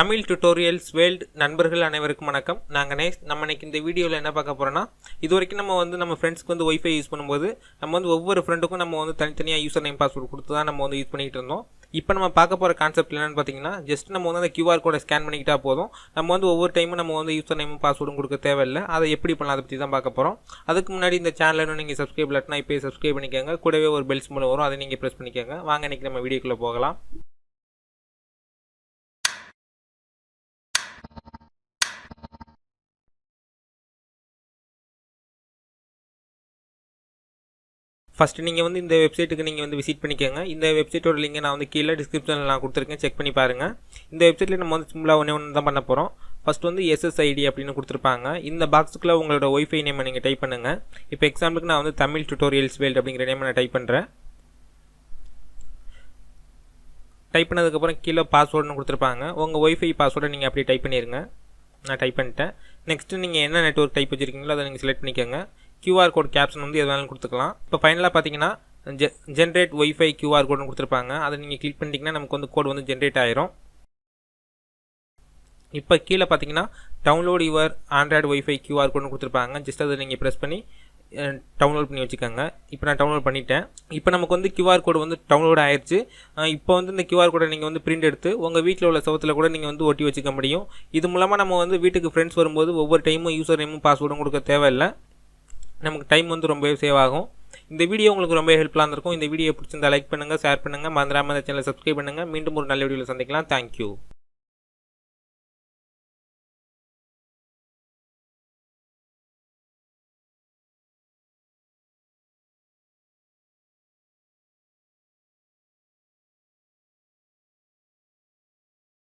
Tamil tutorials world நண்பர்கள் அனைவருக்கும் வணக்கம். நாங்கள் நே நம்ம இன்றைக்கி இந்த வீடியோவில் என்ன பார்க்க போகிறோன்னா இது வரைக்கும் நம்ம வந்து நம்ம ஃப்ரெண்ட்ஸ்க்கு வந்து ஒய்ஃபை யூஸ் பண்ணும்போது நம்ம வந்து ஒவ்வொரு ஃப்ரெண்டுக்கும் நம்ம வந்து தனித்தனியாக யூசர் நேம் பாஸ்வேர்டு கொடுத்து தான் நம்ம வந்து யூஸ் பண்ணிகிட்டு இருந்தோம். இப்போ நம்ம பார்க்க போகிற கான்செப்ட் என்னென்னு பார்த்தீங்கன்னா ஜஸ்ட் நம்ம வந்து அந்த கியூஆர் கோடை ஸ்கேன் பண்ணிக்கிட்டா போதும். நம்ம வந்து ஒவ்வொரு டைமும் நம்ம வந்து யூசர் நேமும் பாஸ்வேர்டும் கொடுக்க தேவையில்லை. அதை எப்படி பண்ணலாம் அதை பற்றி தான் பார்க்க போகிறோம் அதுக்கு முன்னாடி இந்த சேனலில் நீங்கள் சப்ஸ்கிரைப் இல்லாட்டினா இப்போ சப்ஸ்கிரைப் பண்ணிக்கோங்க. கூடவே ஒரு பெல்ஸ் மூலம் வரும் அதை நீங்கள் ப்ரெஸ் பண்ணிக்கோங்க. வாங்க இன்றைக்கி நம்ம வீடியோக்குள்ளே போகலாம். ஃபஸ்ட்டு நீங்கள் வந்து இந்த வெப்சைட்டுக்கு நீங்கள் வந்து விசிட் பண்ணிக்கோங்க. இந்த வெப்சைட்டோட லிங்கை நான் வந்து கீழே டிஸ்கிரிப்ஷனில் நான் கொடுத்துருக்கேன். செக் பண்ணி பாருங்கள் இந்த வெப்சைட்டில் நம்ம வந்து சிம்பிளாக ஒன்றே ஒன்று தான் பண்ண போகிறோம் ஃபஸ்ட் வந்து எஸ்எஸ்ஐடி அப்படின்னு கொடுத்துருப்பாங்க. இந்த பாக்ஸுக்குள்ளே உங்களோட ஒய்ஃபை நேமை நீங்கள் டைப் பண்ணுங்கள் இப்போ எக்ஸாம்பிளுக்கு நான் வந்து தமிழ் டுட்டோரியல்ஸ் வேல்ட் அப்படிங்கிற நேமை நான் டைப் பண்ணுறேன் டைப் பண்ணதுக்கப்புறம் கீழே பாஸ்வேர்டுன்னு கொடுத்துருப்பாங்க. உங்கள் ஒய்ஃபை பாஸ்வேர்டை நீங்கள் அப்படியே டைப் பண்ணிடுங்க நான் டைப் பண்ணிட்டேன். நெக்ஸ்ட்டு நீங்கள் என்ன நெட்ஒர்க் டைப் வச்சுருக்கீங்களோ அதை நீங்கள் செலக்ட் பண்ணிக்கோங்க. கியூஆர் கோட் கேப்ஷன் வந்து எது வேணாலும் கொடுத்துக்கலாம். இப்போ ஃபைனலாக பார்த்தீங்கன்னா ஜெ ஜென்ரேட் ஒய்ஃபை கியூஆர் கோட்னு கொடுத்துருப்பாங்க. அதை நீங்கள் கிளிக் பண்ணிட்டீங்கன்னா நமக்கு வந்து கோட் வந்து ஜென்ரேட் ஆயிரும். இப்போ கீழே பார்த்தீங்கன்னா download your Android WiFi QR கோட்னு கொடுத்துருப்பாங்க. ஜஸ்ட் அதை நீங்கள் ப்ரெஸ் பண்ணி டவுன்லோட் பண்ணி வச்சுக்கோங்க. இப்போ நான் டவுன்லோட் பண்ணிட்டேன். இப்போ நமக்கு வந்து கியூஆர் கோடு வந்து டவுன்லோட் ஆயிடுச்சு இப்போ வந்து இந்த கியூஆர் கோடை நீங்கள் வந்து பிரிண்ட் எடுத்து உங்கள் வீட்டில் உள்ள சவத்தில் கூட நீங்கள் வந்து ஒட்டி வச்சுக்க முடியும். இது மூலமாக நம்ம வந்து வீட்டுக்கு ஃப்ரெண்ட்ஸ் வரும்போது ஒவ்வொரு டைமும் யூசர் நேமும் பாஸ்வேர்டும் கொடுக்க தேவையில்லை. நமக்கு டைம் வந்து ரொம்பவே சேவ் ஆகும். இந்த வீடியோ உங்களுக்கு ரொம்ப ஹெல்ப்ஃபுல்லாக இருந்திருக்கும். இந்த வீடியோ பிடிச்சிருந்தா லைக் பண்ணுங்கள் ஷேர் பண்ணுங்கள் மறந்துடாமல் இந்த சேனலை சப்ஸ்கிரைப் பண்ணுங்கள் மீண்டும் ஒரு நல்ல வீடியோவில் சந்திக்கலாம். தேங்க்யூ